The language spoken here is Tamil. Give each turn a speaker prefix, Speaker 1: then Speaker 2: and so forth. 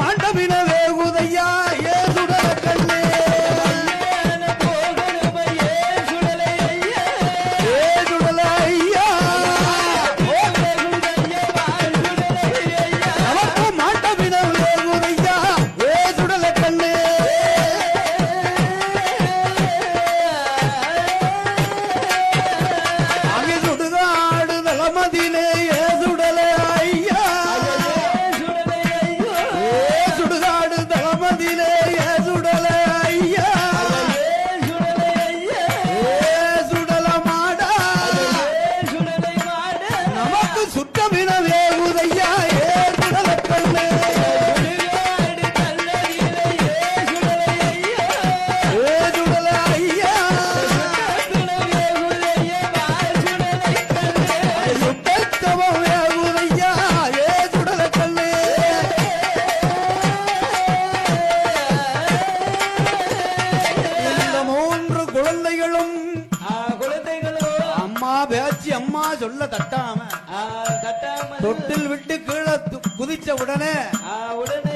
Speaker 1: மாண்டவின சுத்தமிடவே உதையா ஏற்படவே குழந்தைகளும் அம்மா பேச்சு அம்மா சொல்ல தட்டாம தொட்டில் விட்டு கீழே து- குதிச்ச உடனே
Speaker 2: உடனே